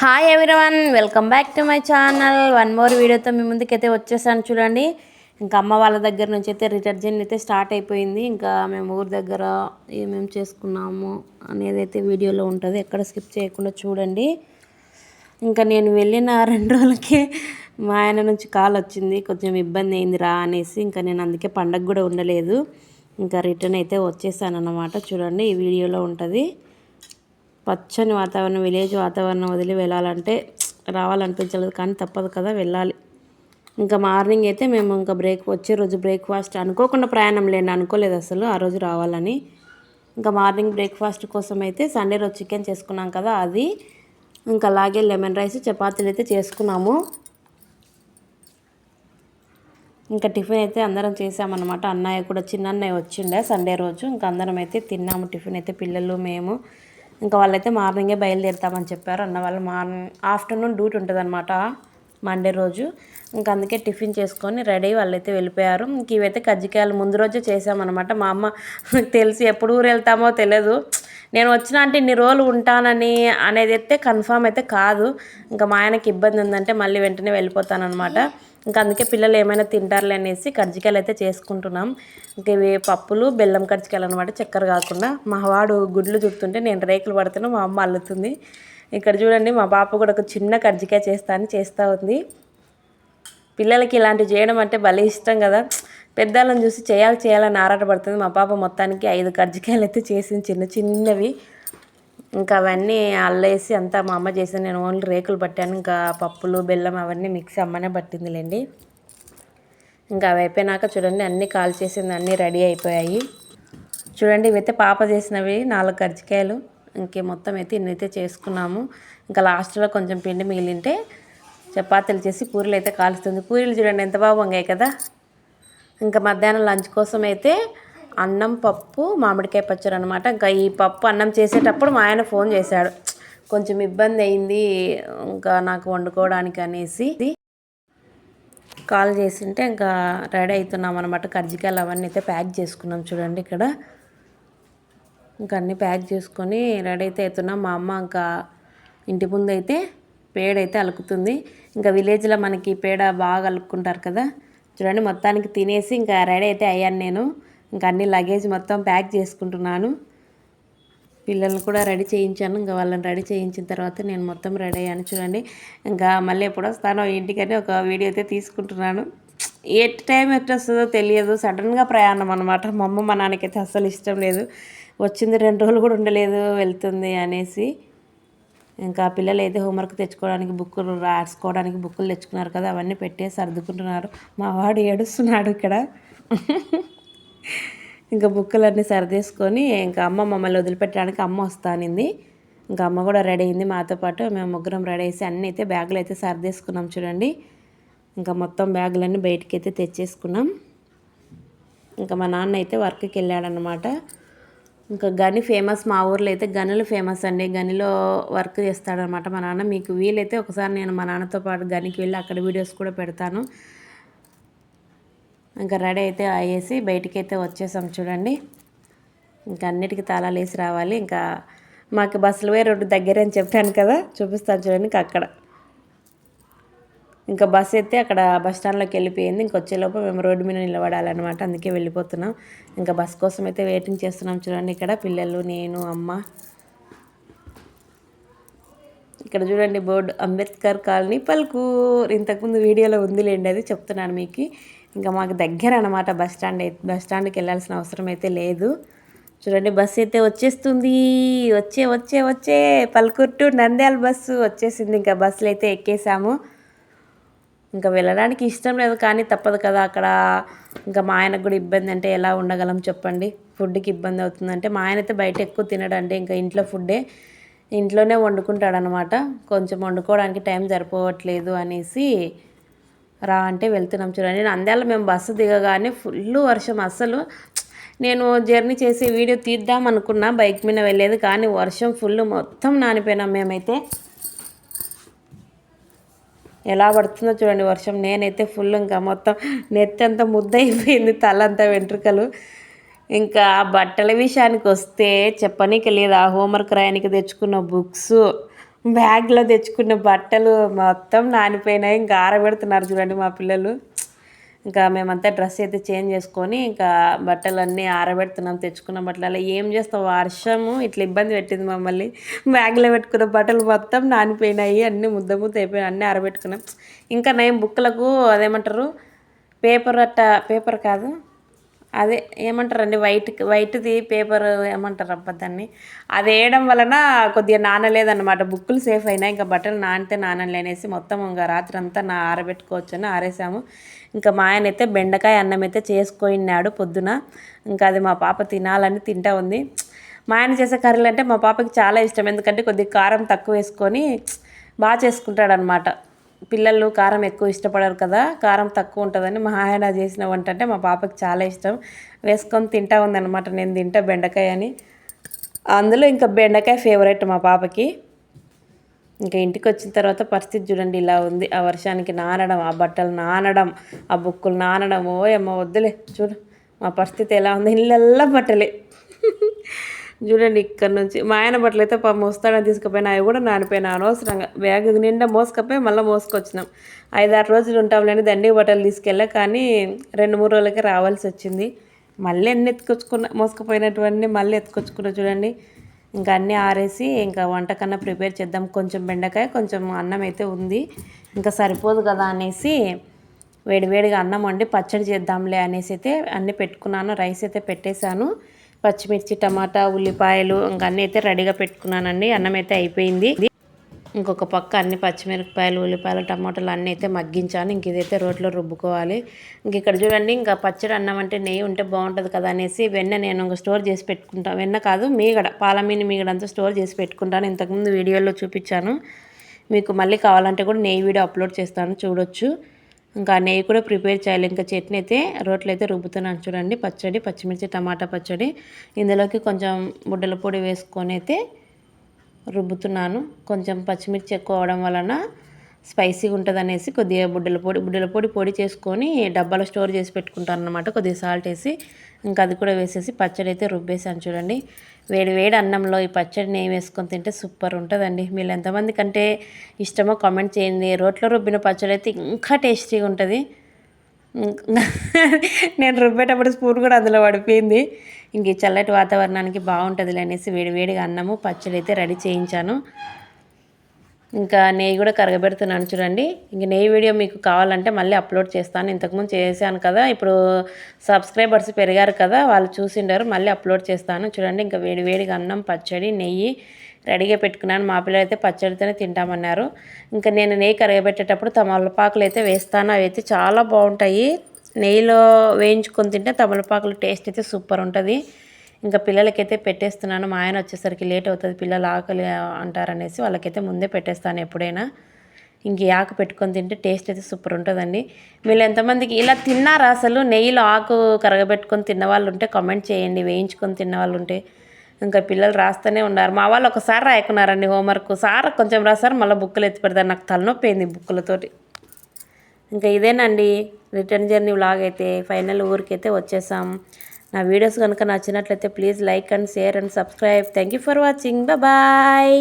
Hi everyone welcome back to my channel one more వీడియోతో మీ ముందుకైతే వచ్చేసాను చూడండి. ఇంకా అమ్మ వాళ్ళ దగ్గర నుంచి అయితే రిటర్జెంట్ అయితే స్టార్ట్ అయిపోయింది. ఇంకా మేము ఊరి దగ్గర ఏమేమి చేసుకున్నాము అనేది అయితే వీడియోలో ఉంటుంది. ఎక్కడ స్కిప్ చేయకుండా చూడండి. ఇంకా నేను వెళ్ళిన రెండు రోజులకే మా ఆయన నుంచి కాల్ వచ్చింది. కొంచెం ఇబ్బంది అయింది రా అనేసి ఇంకా నేను అందుకే పండగ కూడా ఉండలేదు. ఇంకా రిటర్న్ అయితే వచ్చేసాను అన్నమాట చూడండి. ఈ వీడియోలో ఉంటుంది. పచ్చని వాతావరణం విలేజ్ వాతావరణం వదిలి వెళ్ళాలంటే రావాలనిపించలేదు కానీ తప్పదు కదా వెళ్ళాలి. ఇంకా మార్నింగ్ అయితే మేము ఇంకా బ్రేక్ వచ్చే రోజు బ్రేక్ఫాస్ట్ అనుకోకుండా ప్రయాణం లేండి అనుకోలేదు అసలు ఆ రోజు రావాలని. ఇంకా మార్నింగ్ బ్రేక్ఫాస్ట్ కోసం అయితే సండే రోజు చికెన్ చేసుకున్నాం కదా అది. ఇంకా అలాగే లెమన్ రైస్ చపాతీలు అయితే చేసుకున్నాము. ఇంకా టిఫిన్ అయితే అందరం చేసామన్నమాట. అన్నయ్య కూడా చిన్న అన్నయ్య వచ్చిండే సండే రోజు. ఇంకా అందరం అయితే తిన్నాము టిఫిన్ అయితే పిల్లలు మేము. ఇంకా వాళ్ళైతే మార్నింగే బయలుదేరుతామని చెప్పారు. అన్న వాళ్ళు మార్నింగ్ ఆఫ్టర్నూన్ డ్యూటీ ఉంటుంది అనమాట మండే రోజు. ఇంకా అందుకే టిఫిన్ చేసుకొని రెడీ వాళ్ళైతే వెళ్ళిపోయారు. ఇంక ఇవైతే కజ్జికాయలు ముందు రోజే చేసామన్నమాట మా అమ్మ తెలిసి ఎప్పుడు ఊరు వెళ్తామో తెలియదు నేను వచ్చిన అంటే ఇన్ని రోజులు ఉంటానని అనేది అయితే కన్ఫామ్ అయితే కాదు. ఇంకా మా ఆయనకి ఇబ్బంది ఉందంటే మళ్ళీ వెంటనే వెళ్ళిపోతానమాట ఇంకా అందుకే పిల్లలు ఏమైనా తింటారులే అనేసి కజ్జికాయలు అయితే చేసుకుంటున్నాం. ఇంకా ఇవి పప్పులు బెల్లం కజ్జికాయలు అనమాట చక్కెర కాకుండా. మా వాడు గుడ్లు చుడుతుంటే నేను రేకులు పడుతున్నా మా అమ్మ అల్లుతుంది. ఇక్కడ చూడండి మా పాప కూడా ఒక చిన్న కజ్జికాయ చేస్తా అని చేస్తూ ఉంది. పిల్లలకి ఇలాంటివి చేయడం అంటే భలే ఇష్టం కదా. పెద్దలను చూసి చేయాలి చేయాలని ఆరాటపడుతుంది. మా పాప మొత్తానికి ఐదు కజ్జికాయలు అయితే చేసింది చిన్న చిన్నవి. ఇంకా అవన్నీ అల్లేసి అంతా మా అమ్మ చేసాను నేను ఓన్లీ రేకులు పట్టాను. ఇంకా పప్పులు బెల్లం అవన్నీ మిక్సీ అమ్మనే పట్టిందిలేండి. ఇంకా అవి అయిపోయినాక చూడండి అన్నీ కాల్ చేసింది అన్నీ రెడీ అయిపోయాయి. చూడండి ఇవైతే పాప చేసినవి నాలుగు కజ్జికాయలు ఇంకే మొత్తం అయితే ఇన్నైతే చేసుకున్నాము. ఇంకా లాస్ట్లో కొంచెం పిండి మిగిలింటే చపాతీలు చేసి పూరీలు అయితే కాలుస్తుంది. పూరీలు చూడండి ఎంత బాగా వంగాయి కదా. ఇంకా మధ్యాహ్నం లంచ్ కోసం అయితే అన్నం పప్పు మామిడికాయ పచ్చడి అనమాట ఇంకా ఈ పప్పు అన్నం చేసేటప్పుడు మా ఆయన ఫోన్ చేశాడు. కొంచెం ఇబ్బంది అయింది ఇంకా నాకు వండుకోవడానికి అనేసి. కాల్ చేసింటే ఇంకా రెడీ అవుతున్నాం అనమాట కర్జికాయలు అవన్నీ అయితే ప్యాక్ చేసుకున్నాం చూడండి ఇక్కడ. ఇంకా అన్నీ ప్యాక్ చేసుకొని రెడీ అయితే అవుతున్నాం. మా అమ్మ ఇంకా ఇంటి ముందు అయితే పేడ అయితే అలుకుతుంది. ఇంకా విలేజ్లో మనకి పేడ బాగా అలుక్కుంటారు కదా. చూడండి మొత్తానికి తినేసి ఇంకా రెడీ అయితే అయ్యాను నేను. ఇంకా అన్ని లగేజ్ మొత్తం ప్యాక్ చేసుకుంటున్నాను. పిల్లల్ని కూడా రెడీ చేయించాను. ఇంకా వాళ్ళని రెడీ చేయించిన తర్వాత నేను మొత్తం రెడీ అయ్యాను. చూడండి. ఇంకా మళ్ళీ ఎప్పుడు వస్తానో ఇంటికని ఒక వీడియో అయితే తీసుకుంటున్నాను. ఏ టైం ఎట్లా వస్తుందో తెలియదు. సడన్గా ప్రయాణం అనమాట మా అమ్మ మా నాన్నకైతే అస్సలు ఇష్టం లేదు. వచ్చింది రెండు రోజులు కూడా ఉండలేదు వెళ్తుంది అనేసి. ఇంకా పిల్లలు అయితే హోంవర్క్ తెచ్చుకోవడానికి బుక్కులు రాసుకోవడానికి బుక్కులు తెచ్చుకున్నారు కదా అవన్నీ పెట్టేసి సర్దుకుంటున్నారు. మా వాడు ఏడుస్తున్నాడు ఇక్కడ. ఇంకా బుక్కులన్నీ సరిదేసుకొని ఇంకా అమ్మ మమ్మల్ని వదిలిపెట్టడానికి అమ్మ వస్తానింది ఇంకా అమ్మ కూడా రెడీ అయింది మాతో పాటు. మేము ముగ్గురం రెడీ వేసి అన్నీ అయితే బ్యాగులు అయితే సరిదేసుకున్నాం చూడండి. ఇంకా మొత్తం బ్యాగులన్నీ బయటికి అయితే తెచ్చేసుకున్నాం. ఇంకా మా నాన్న అయితే వర్క్కి వెళ్ళాడనమాట ఇంకా గని ఫేమస్ మా ఊర్లో అయితే గనులు ఫేమస్ అండి. గనిలో వర్క్ చేస్తాడనమాట మా నాన్న. మీకు వీలైతే ఒకసారి నేను మా నాన్నతో పాటు గనికి వెళ్ళి అక్కడ వీడియోస్ కూడా పెడతాను. ఇంకా రెడీ అయితే అయ్యేసి బయటికి అయితే వచ్చేసాం చూడండి. ఇంకా అన్నిటికీ తాళాలు వేసి రావాలి. ఇంకా మాకు బస్సులు వేరే రోడ్డు దగ్గర అని చెప్పాను కదా చూపిస్తాను చూడండి ఇంకా అక్కడ. ఇంకా బస్ అయితే అక్కడ బస్ స్టాండ్లోకి వెళ్ళిపోయింది. ఇంక వచ్చేలోపు మేము రోడ్డు మీద నిలబడాలన్నమాట. అందుకే వెళ్ళిపోతున్నాం. ఇంకా బస్ కోసం అయితే వెయిటింగ్ చేస్తున్నాం చూడండి ఇక్కడ. పిల్లలు నేను అమ్మ. ఇక్కడ చూడండి బోర్డు అంబేద్కర్ కాలనీ పలుకూరు. ఇంతకుముందు వీడియోలో ఉందిలేండి అది చెప్తున్నాను మీకు. ఇంకా మాకు దగ్గర అనమాట బస్ స్టాండ్ బస్ స్టాండ్కి వెళ్ళాల్సిన అవసరం అయితే లేదు. చూడండి బస్సు అయితే వచ్చేస్తుంది. వచ్చే వచ్చే వచ్చే. పల్కుర్టు టు నంద్యాల బస్సు వచ్చేసింది. ఇంకా బస్సులు అయితే ఎక్కేసాము. ఇంకా వెళ్ళడానికి ఇష్టం లేదు కానీ తప్పదు కదా అక్కడ. ఇంకా మా ఆయనకు కూడా ఇబ్బంది అంటే ఎలా ఉండగలం చెప్పండి. ఫుడ్కి ఇబ్బంది అవుతుందంటే మా ఆయన అయితే బయట ఎక్కువ తినడంటే ఇంకా ఇంట్లో ఫుడ్డే. ఇంట్లోనే వండుకుంటాడనమాట కొంచెం వండుకోవడానికి టైం సరిపోవట్లేదు అనేసి రా అంటే వెళ్తున్నాం చూడండి నంద్యాల మేము బస్సు దిగగానే ఫుల్ వర్షం అస్సలు. నేను జర్నీ చేసే వీడియో తీద్దాం అనుకున్నా బైక్ మీద వెళ్ళేది కానీ వర్షం ఫుల్ మొత్తం నానిపోయినాం మేమైతే. ఎలా పడుతుందో చూడండి వర్షం. నేనైతే ఫుల్ ఇంకా మొత్తం నెత్తి అంతా ముద్దయిపోయింది తలంతా వెంట్రుకలు. ఇంకా బట్టల విషయానికి వస్తే చెప్పనీకి లేదు ఆ హోంవర్క్ రాయడానికి తెచ్చుకున్న బుక్స్. బ్యాగ్లో తెచ్చుకున్న బట్టలు మొత్తం నానిపోయినాయి. ఇంకా ఆరబెడుతున్నారు చూడండి మా పిల్లలు. ఇంకా మేమంతా డ్రెస్ అయితే చేంజ్ చేసుకొని ఇంకా బట్టలు అన్నీ ఆరబెడుతున్నాం తెచ్చుకున్న బట్టలు అలా ఏం చేస్తాం? వర్షము ఇట్లా ఇబ్బంది పెట్టింది మమ్మల్ని. బ్యాగ్లో పెట్టుకున్న బట్టలు మొత్తం నానిపోయినాయి. అన్నీ ముద్ద ముద్ద అయిపోయినాయి. అన్నీ ఆరబెట్టుకున్నాం. ఇంకా నేను బుక్కులకు అదేమంటారు? పేపర్ అట్ట పేపర్ కాదు. అదే ఏమంటారండి వైట్ వైట్ది పేపర్ ఏమంటారు అబ్బా దాన్ని? అది వేయడం వలన కొద్దిగా నానలేదన్నమాట. బుక్కులు సేఫ్ అయినాయి ఇంకా బట్టలు నానితే నానలేనేసి మొత్తం ఇంకా రాత్రి అంతా నా ఆరబెట్టుకోవచ్చు అని ఆరేసాము. ఇంకా మా ఆయన అయితే బెండకాయ అన్నం అయితే చేసుకొనిన్నాడు పొద్దున. ఇంకా అది మా పాప తినాలని తింటా ఉంది. మా ఆయన చేసే కర్రీలు అంటే మా పాపకి చాలా ఇష్టం. ఎందుకంటే కొద్దిగా కారం తక్కువ వేసుకొని బాగా చేసుకుంటాడనమాట పిల్లలు కారం ఎక్కువ ఇష్టపడరు కదా కారం తక్కువ ఉంటుందని మా ఆయన చేసిన వంట అంటే మా పాపకి చాలా ఇష్టం. వేసుకొని తింటా ఉందన్నమాట నేను తింటా బెండకాయ అని. అందులో ఇంకా బెండకాయ ఫేవరెట్ మా పాపకి. ఇంకా ఇంటికి వచ్చిన తర్వాత పరిస్థితి చూడండి ఇలా ఉంది. ఆ వర్షానికి నానడం ఆ బట్టలు నానడం ఆ బుక్కులు నానడం ఓ అమ్మ వద్దులే చూడు. మా పరిస్థితి ఎలా ఉంది? ఇళ్ళల్లా బట్టలే. చూడండి ఇక్కడ నుంచి. మా ఆయన బట్టలు అయితే పాపం వస్తాడని తీసుకుపోయినా అవి కూడా నానిపోయినా అనవసరంగా. బ్యాగ్ నిండా మోసుకపోయి మళ్ళీ మోసుకొచ్చినాం. ఐదారు రోజులు ఉంటాంలేని దండి బట్టలు తీసుకెళ్ళా కానీ రెండు మూడు రోజులకే రావాల్సి వచ్చింది. మళ్ళీ అన్ని ఎత్తుకొచ్చుకున్న మోసుకుపోయినటువంటి మళ్ళీ ఎత్తుకొచ్చుకున్నా చూడండి. ఇంకా అన్నీ ఆరేసి ఇంకా వంటకన్నా ప్రిపేర్ చేద్దాం. కొంచెం బెండకాయ కొంచెం అన్నం అయితే ఉంది. ఇంకా సరిపోదు కదా అనేసి వేడివేడిగా అన్నం వండి పచ్చడి చేద్దాంలే అనేసి అయితే అన్నీ పెట్టుకున్నాను. రైస్ అయితే పెట్టేశాను. పచ్చిమిర్చి టమాటా ఉల్లిపాయలు ఇంకా అన్నీ అయితే రెడీగా పెట్టుకున్నానండి. అన్నం అయితే అయిపోయింది. ఇంకొక పక్క అన్ని పచ్చిమిరపకాయలు ఉల్లిపాయలు టమాటాలు అన్నీ అయితే మగ్గించాను. ఇంక ఇదైతే రోట్లో రుబ్బుకోవాలి. ఇంక ఇక్కడ చూడండి ఇంకా పచ్చడి అన్నం అంటే నెయ్యి ఉంటే బాగుంటుంది కదా అనేసి వెన్న నేను ఇంకా స్టోర్ చేసి పెట్టుకుంటాను వెన్న కాదు మీగడ పాలమీని మీగడ అంతా స్టోర్ చేసి పెట్టుకుంటాను. ఇంతకుముందు వీడియోలో చూపించాను. మీకు మళ్ళీ కావాలంటే కూడా నెయ్యి వీడియో అప్లోడ్ చేస్తాను చూడొచ్చు. ఇంకా నెయ్యి కూడా ప్రిపేర్ చేయాలి. ఇంకా చట్నీ అయితే రోట్లో అయితే రుబ్బుతున్నాను చూడండి. పచ్చడి పచ్చిమిర్చి టమాటా పచ్చడి. ఇందులోకి కొంచెం బుడ్డల పొడి వేసుకొని అయితే రుబ్బుతున్నాను. కొంచెం పచ్చిమిర్చి ఎక్కువ అవడం వలన స్పైసీగా ఉంటుంది అనేసి కొద్దిగా బుడ్డల పొడి బుడ్డల పొడి పొడి చేసుకొని డబ్బాలో స్టోర్ చేసి పెట్టుకుంటాను అనమాట కొద్దిగా సాల్ట్ వేసి ఇంకా అది కూడా వేసేసి పచ్చడి అయితే రుబ్బేసాను చూడండి. వేడి వేడి అన్నంలో ఈ పచ్చడి నెయ్యి వేసుకొని తింటే సూపర్ ఉంటుందండి. మీరు ఎంతమంది కంటే ఇష్టమో కామెంట్ చేయండి. రోట్లో రుబ్బిన పచ్చడి అయితే ఇంకా టేస్టీగా ఉంటుంది. నేను రుబ్బేటప్పుడు స్పూన్ కూడా అందులో పడిపోయింది. ఇంక ఈ చల్లటి వాతావరణానికి బాగుంటుంది అనేసి వేడివేడిగా అన్నము పచ్చడి అయితే రెడీ చేయించాను. ఇంకా నెయ్యి కూడా కరగబెడుతున్నాను చూడండి. ఇంక నెయ్యి వీడియో మీకు కావాలంటే మళ్ళీ అప్లోడ్ చేస్తాను. ఇంతకుముందు చేశాను కదా ఇప్పుడు సబ్స్క్రైబర్స్ పెరిగారు కదా వాళ్ళు చూసిండారు మళ్ళీ అప్లోడ్ చేస్తాను. చూడండి ఇంకా వేడి వేడిగా అన్నం పచ్చడి నెయ్యి రెడీగా పెట్టుకున్నాను. మా పిల్లలు అయితే పచ్చడితోనే తింటామన్నారు. ఇంకా నేను నెయ్యి కరగబెట్టేటప్పుడు తమలపాకులు అయితే వేస్తాను. అవి అయితే చాలా బాగుంటాయి. నెయ్యిలో వేయించుకొని తింటే తమలపాకుల టేస్ట్ అయితే సూపర్ ఉంటుంది. ఇంకా పిల్లలకైతే పెట్టేస్తున్నాను. మా ఆయన వచ్చేసరికి లేట్ అవుతుంది పిల్లలు ఆకలి అంటారనేసి వాళ్ళకైతే ముందే పెట్టేస్తాను ఎప్పుడైనా. ఇంక ఆకు పెట్టుకొని తింటే టేస్ట్ అయితే సూపర్ ఉంటుందండి. వీళ్ళు ఎంతమందికి ఇలా తిన్నారా అసలు? నెయ్యిలో ఆకు కరగబెట్టుకొని తిన్న వాళ్ళు ఉంటే కామెంట్ చేయండి. వేయించుకొని తిన్న వాళ్ళు ఉంటే ఇంకా పిల్లలు రాస్తూనే ఉన్నారు. మా వాళ్ళు ఒకసారి రాయకున్నారండి హోంవర్క్. సార్ కొంచెం రాసారు మళ్ళీ బుక్కులు ఎత్తి పెడతారు. నాకు తలనొప్పి అయింది బుక్కులతోటి. ఇంకా ఇదేనండి రిటర్న్ జర్నీ వ్లాగ్ అయితే. ఫైనల్ ఊరికైతే వచ్చేసాం. నా వీడియోస్ కనుక నచ్చినట్లయితే please like and share and subscribe. Thank you for watching bye